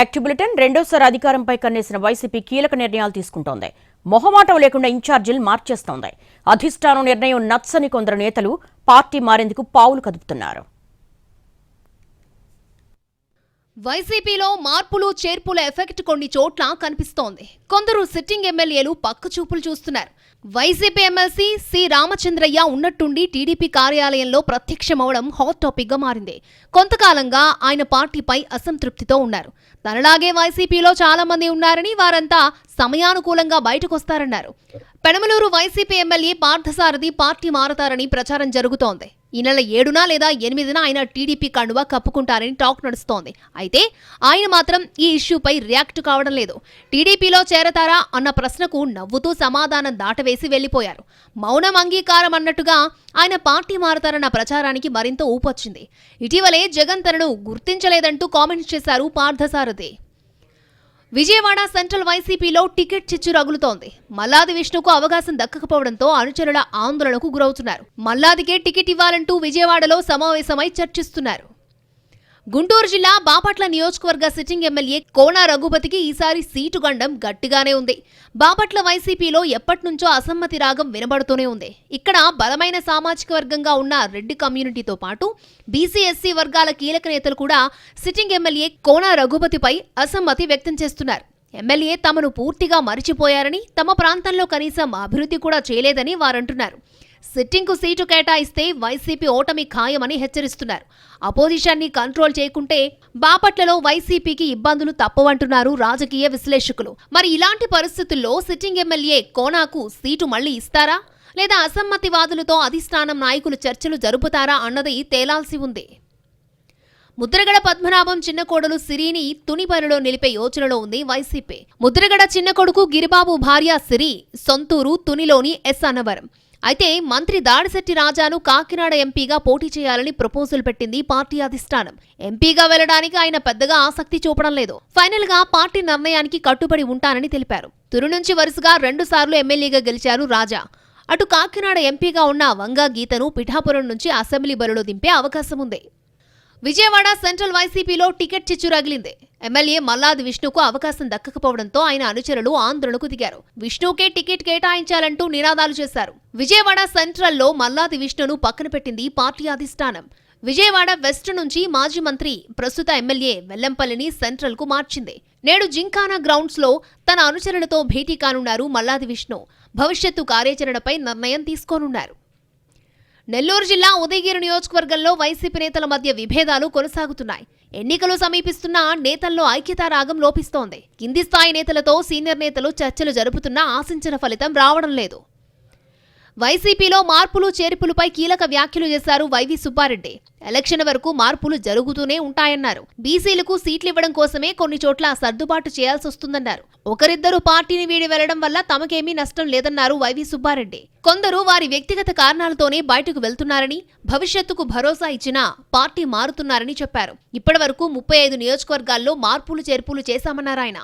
Active bulletin రెండోసారి అధికారంపై కన్నేసిన YCP కీలక నిర్ణయాలు తీసుకుంటోంది. మొహమాటం లేకుండా ఇన్ఛార్జీలు మార్చేస్తోంది. అధిష్టానం నిర్ణయం నచ్చని కొందరు నేతలు పార్టీ మారేందుకు పావులు కదుపుతున్నారు. వైసీపీలో మార్పులు చేర్పుల ఎఫెక్ట్ కొన్ని చోట్ల కనిపిస్తోంది. కొందరు సిట్టింగ్ ఎమ్మెల్యేలు పక్క చూపులు చూస్తున్నారు. వైసీపీ ఎమ్మెల్సీ సి రామచంద్రయ్య ఉన్నట్టుండి టీడీపీ కార్యాలయంలో ప్రత్యక్షమవడం హాట్ టాపిక్గా మారింది. కొంతకాలంగా ఆయన పార్టీపై అసంతృప్తితో ఉన్నారు. తనలాగే వైసీపీలో చాలా మంది ఉన్నారని వారంతా సమయానుకూలంగా బయటకొస్తారన్నారు. పెనమలూరు వైసీపీ ఎమ్మెల్యే పార్థసారథి పార్టీ మారతారని ప్రచారం జరుగుతోంది. ఈ నెల ఏడున లేదా ఎనిమిదిన ఆయన టీడీపీ కండువా కప్పుకుంటారని టాక్ నడుస్తోంది. అయితే ఆయన మాత్రం ఈ ఇష్యూపై రియాక్ట్ కావడం లేదు. టీడీపీలో చేరతారా అన్న ప్రశ్నకు నవ్వుతూ సమాధానం దాటవేసి వెళ్ళిపోయారు మౌనం అంగీకారం అన్నట్టుగా ఆయన పార్టీ మారతారన్న ప్రచారానికి మరింత ఊపొచ్చింది. ఇటీవలే జగన్ తనను గుర్తించలేదంటూ కామెంట్స్ చేశారు పార్థసారథి. విజయవాడ సెంట్రల్ వైసీపీలో టికెట్ చిచ్చు రగులుతోంది. మల్లాది విష్ణుకు అవకాశం దక్కకపోవడంతో అనుచరుల ఆందోళనకు గురవుతున్నారు. మల్లాదికే టికెట్ ఇవ్వాలంటూ విజయవాడలో సమావేశమై చర్చిస్తున్నారు. గుంటూరు జిల్లా బాపట్ల నియోజకవర్గ సిట్టింగ్ ఎమ్మెల్యే కోన రఘుపతికి ఈసారి సీటు గండం గట్టిగానే ఉంది. బాపట్ల వైసీపీలో ఎప్పటినుంచో అసమ్మతి రాగం వినబడుతూనే ఉంది. ఇక్కడ బలమైన సామాజిక వర్గంగా ఉన్న రెడ్డి కమ్యూనిటీతో పాటు బీసీ ఎస్సీ వర్గాల కీలక నేతలు కూడా సిట్టింగ్ ఎమ్మెల్యే కోన రఘుపతిపై అసమ్మతి వ్యక్తం చేస్తున్నారు. ఎమ్మెల్యే తమను పూర్తిగా మరిచిపోయారని తమ ప్రాంతంలో కనీసం అభివృద్ధి కూడా చేయలేదని వారంటున్నారు. సిట్టింగ్కు సీటు కేటాయిస్తే వైసీపీ ఓటమి ఖాయమని హెచ్చరిస్తున్నారు. అపోజిషన్ని కంట్రోల్ చేయకుంటే బాపట్లలో వైసీపీకి ఇబ్బందులు తప్పవంటున్నారు రాజకీయ విశ్లేషకులు. మరి ఇలాంటి పరిస్థితుల్లో సిట్టింగ్ ఎమ్మెల్యే కోనాకు సీటు మళ్ళీ ఇస్తారా? లేదా అసమ్మతివాదులతో అధిష్టానం నాయకులు చర్చలు జరుపుతారా అన్నది తేలాల్సి ఉంది. ముద్రగడ పద్మనాభం చిన్న కోడలు సిరిని తుని పనిలో నిలిపే యోచనలో ఉంది వైసీపీ. ముద్రగడ చిన్న కొడుకు గిరిబాబు భార్య సిరి సొంతూరు తునిలోని ఎస్ అన్నవరం. అయితే మంత్రి దాడిశెట్టి రాజాను కాకినాడ ఎంపీగా పోటీ చేయాలని ప్రపోజల్ పెట్టింది పార్టీ అధిష్టానం. ఎంపీగా వెళ్ళడానికి ఆయన పెద్దగా ఆసక్తి చూపడం లేదు. ఫైనల్గా పార్టీ నిర్ణయానికి కట్టుబడి ఉంటానని తెలిపారు. తురు నుంచి వరుసగా రెండు సార్లు ఎమ్మెల్యేగా గెలిచారు రాజా. అటు కాకినాడ ఎంపీగా ఉన్న వంగా గీతను పిఠాపురం నుంచి అసెంబ్లీ బరిలో దింపే అవకాశం ఉంది విజయవాడ సెంట్రల్ వైసీపీలో టికెట్ చిచ్చు రగిలింది. ఎమ్మెల్యే మల్లాది విష్ణుకు అవకాశం దక్కకపోవడంతో ఆయన అనుచరులు ఆందోళనకు దిగారు. విష్ణుకే టికెట్ కేటాయించాలంటూ నినాదాలు చేశారు. విజయవాడ సెంట్రల్లో మల్లాది విష్ణును పక్కన పెట్టింది పార్టీ అధిష్టానం. విజయవాడ వెస్ట్ నుంచి మాజీ మంత్రి ప్రస్తుత ఎమ్మెల్యే వెల్లంపల్లిని సెంట్రల్కు మార్చింది. నేడు జింకానా గ్రౌండ్స్లో తన అనుచరులతో భేటీ కానున్నారు మల్లాది విష్ణు. భవిష్యత్తు కార్యాచరణపై నిర్ణయం తీసుకోనున్నారు. నెల్లూరు జిల్లా ఉదయగిరి నియోజకవర్గంలో వైసీపీ నేతల మధ్య విభేదాలు కొనసాగుతున్నాయి. ఎన్నికలు సమీపిస్తున్నా నేతల్లో ఐక్యతా రాగం లోపిస్తోంది. కింది స్థాయి నేతలతో సీనియర్ నేతలు చర్చలు జరుపుతున్నా ఆశించిన ఫలితం రావడం లేదు. వైసీపీలో మార్పులు చేర్పులపై కీలక వ్యాఖ్యలు చేశారు వైవి సుబ్బారెడ్డి. ఎలక్షన్ వరకు మార్పులు జరుగుతూనే ఉంటాయన్నారు. బీసీలకు సీట్లు ఇవ్వడం కోసమే కొన్ని చోట్ల సర్దుబాటు చేయాల్సి వస్తుందన్నారు. ఒకరిద్దరు పార్టీని వీడి వెళ్ళడం వల్ల తమకేమీ నష్టం లేదన్నారు వైవి సుబ్బారెడ్డి. కొందరు వారి వ్యక్తిగత కారణాలతోనే బయటకు వెళ్తున్నారని భవిష్యత్తుకు భరోసా ఇచ్చినా పార్టీ మారుతున్నారని చెప్పారు. ఇప్పటివరకు ముప్పై ఐదు నియోజకవర్గాల్లో మార్పులు చేర్పులు చేశామన్నారు ఆయన.